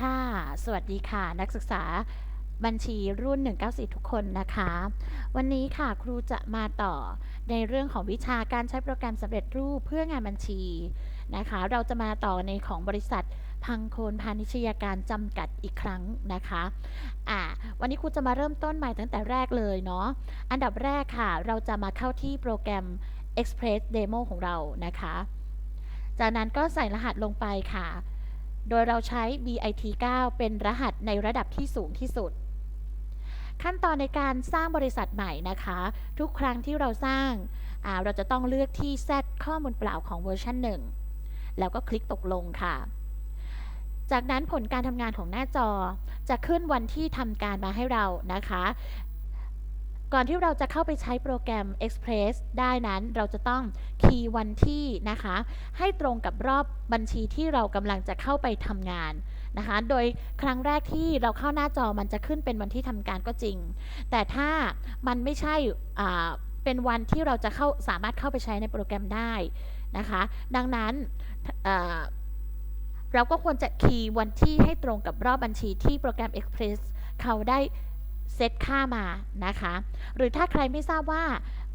ค่ะ สวัสดีค่ะ นักศึกษาบัญชีรุ่น 194 ทุกคนนะคะ วันนี้ค่ะครูจะมาต่อในเรื่องของวิชาการใช้โปรแกรมสำเร็จรูปเพื่องานบัญชีนะคะ เราจะมาต่อในของบริษัทพังโคนพาณิชยาการจำกัดอีกครั้งนะคะอ่าวันนี้ครูจะมาเริ่มต้นใหม่ตั้งแต่แรกเลยเนาะ อันดับแรกค่ะ เราจะมาเข้าที่โปรแกรม Express Demo ของเรานะคะ จากนั้นก็ใส่รหัสลงไปค่ะ โดยเราใช้ BIT9 เป็นรหัสในระดับที่สูงที่สุด ขั้นตอนในการสร้างบริษัทใหม่นะคะ ทุกครั้งที่เราสร้างเราจะต้องเลือกที่ Z ข้อมูลเปล่าของเวอร์ชัน1 แล้วก็คลิกตกลงค่ะ จากนั้นผลการทำงานของหน้าจอจะขึ้นวันที่ทำการมาให้เรานะคะ ก่อนที่เราจะเข้าไปใช้โปรแกรม Express ได้นั้นเราจะต้องคีย์วันที่นะคะ ให้ตรงกับรอบบัญชีที่เรากำลังจะเข้าไปทำงานนะคะ โดยครั้งแรกที่เราเข้าหน้าจอมันจะขึ้นเป็นวันที่ทำการก็จริง แต่ถ้ามันไม่ใช่เป็นวันที่เราจะเข้าสามารถเข้าไปใช้ในโปรแกรมได้นะคะ ดังนั้นเราก็ควรจะคีย์วันที่ให้ตรงกับรอบบัญชีที่โปรแกรม Express เขาได้ เซตค่ามานะคะ หรือถ้าใครไม่ทราบว่า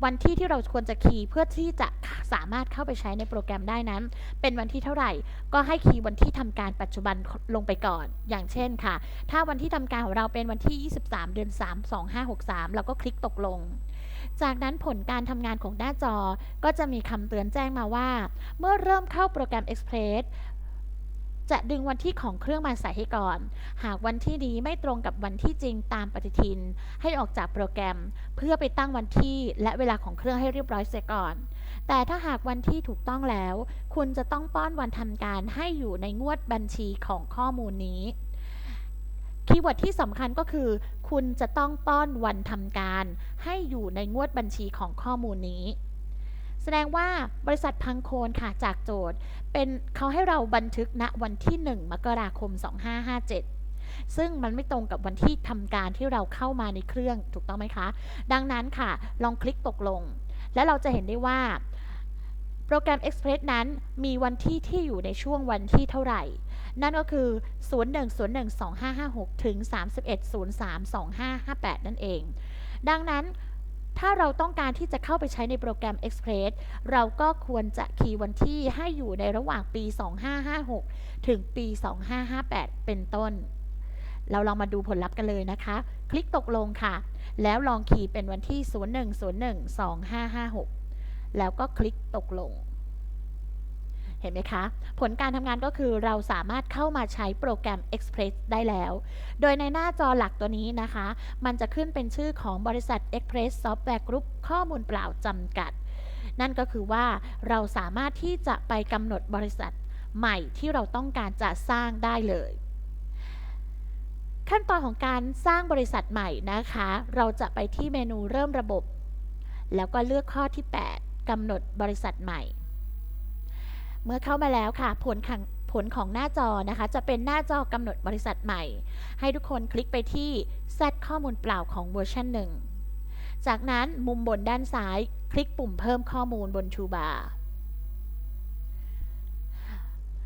วันที่ที่เราควรจะคีย์เพื่อที่จะสามารถเข้าไปใช้ในโปรแกรมได้นั้น เป็นวันที่เท่าไหร่ ก็ให้คีย์วันที่ทำการปัจจุบันลงไปก่อน อย่างเช่นค่ะ ถ้าวันที่ทำการของเราเป็นวันที่ 23 เดือน 3 2563 เราก็คลิกตกลง จากนั้นผลการทำงานของหน้าจอก็จะมีคำเตือนแจ้งมาว่า เมื่อเริ่มเข้าโปรแกรม Express จะดึงวันที่ของเครื่องมาใส่ให้ก่อน หากวันที่นี้ไม่ตรงกับวันที่จริงตามปฏิทิน ให้ออกจากโปรแกรม เพื่อไปตั้งวันที่และเวลาของเครื่องให้เรียบร้อยเสียก่อน แต่ถ้าหากวันที่ถูกต้องแล้ว คุณจะต้องป้อนวันทำการให้อยู่ในงวดบัญชีของข้อมูลนี้คีย์เวิร์ดที่สำคัญก็คือ คุณจะต้องป้อนวันทำการ ให้อยู่ในงวดบัญชีของข้อมูลนี้ แสดงว่าบริษัทพังโคนค่ะจากโจทย์ เป็นเขาให้เราบันทึกณวันที่ 1 มกราคม 2557 ซึ่งมันไม่ตรงกับวันที่ทำการที่เราเข้ามาในเครื่องถูกต้องไหมคะ ดังนั้นค่ะ ลองคลิกตกลง และเราจะเห็นได้ว่า โปรแกรม Express นั้นมีวันที่ที่อยู่ในช่วงวันที่เท่าไหร่ นั่นก็คือ 01012556 ถึง 31032558 นั่นเอง ดังนั้น ถ้าเราต้องการที่จะเข้าไปใช้ในโปรแกรม Express เราก็ควรจะคีย์วันที่ให้อยู่ในระหว่างปี 2556 ถึงปี 2558 เป็นต้น เราลองมาดูผลลัพธ์กันเลยนะคะ คลิกตกลงค่ะ แล้วลองคีย์เป็นวันที่ 01012556 แล้วก็คลิกตกลง เห็นไหมคะ ผลการทำงานก็คือเราสามารถเข้ามาใช้โปรแกรม Express ได้แล้ว โดยในหน้าจอหลักตัวนี้นะคะ มันจะขึ้นเป็นชื่อของบริษัท Express Software Group ข้อมูลเปล่าจำกัด นั่นก็คือว่าเราสามารถที่จะไปกำหนดบริษัทใหม่ที่เราต้องการจะสร้างได้เลยขั้นตอนของการสร้างบริษัทใหม่นะคะ เราจะไปที่เมนูเริ่มระบบ แล้วก็เลือกข้อที่ 8กำหนดบริษัทใหม่ เมื่อเข้ามาแล้วค่ะ ผลของผลของหน้าจอนะคะ จะเป็นหน้าจอกำหนดบริษัทใหม่ ให้ทุกคนคลิกไปที่ Z ข้อมูลเปล่าของเวอร์ชันหนึ่งจากนั้นมุมบนด้านซ้าย คลิกปุ่มเพิ่มข้อมูลบนทูบาร์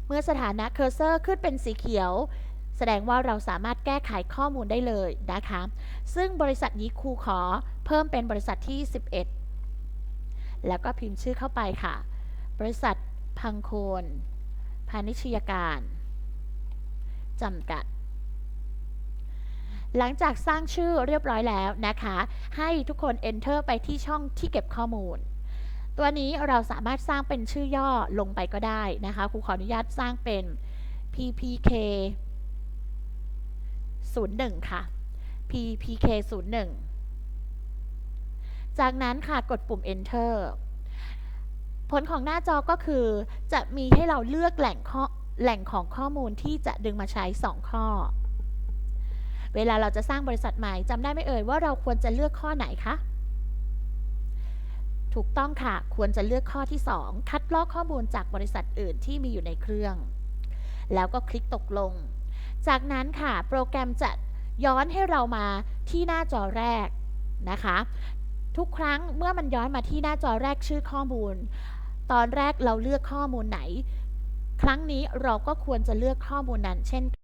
เมื่อสถานะเคอร์เซอร์ขึ้นเป็นสีเขียว แสดงว่าเราสามารถแก้ไขข้อมูลได้เลยนะคะ ซึ่งบริษัทนี้ครูขอเพิ่มเป็นบริษัทที่ 11 แล้วก็พิมพ์ชื่อเข้าไปค่ะ บริษัท พังโคนพาณิชยการจำกัด หลังจากสร้างชื่อเรียบร้อยแล้วนะคะ ให้ทุกคน enter ไปที่ช่องที่เก็บข้อมูล ตัวนี้เราสามารถสร้างเป็นชื่อย่อลงไปก็ได้นะคะครูขออนุญาตสร้างเป็น ppk 01 ค่ะ ppk 01จากนั้นค่ะกดปุ่ม enter ผลของหน้าจอก็คือ จะมีให้เราเลือกแหล่งข้อแหล่งของข้อมูลที่จะดึงมาใช้ 2 ข้อ เวลาเราจะสร้างบริษัทใหม่จำได้ไหมเอ่ยว่าเราควรจะเลือกข้อไหนคะ ถูกต้องค่ะ ควรจะเลือกข้อที่ 2 คัดลอกข้อมูลจากบริษัทอื่นที่มีอยู่ในเครื่อง แล้วก็คลิกตกลง จากนั้นค่ะ โปรแกรมจะย้อนให้เรามาที่หน้าจอแรกนะคะ ทุกครั้งเมื่อมันย้อนมาที่หน้าจอแรกชื่อข้อมูล ตอนแรกเราเลือกข้อมูลไหน ครั้งนี้เราก็ควรจะเลือกข้อมูลนั้นเช่น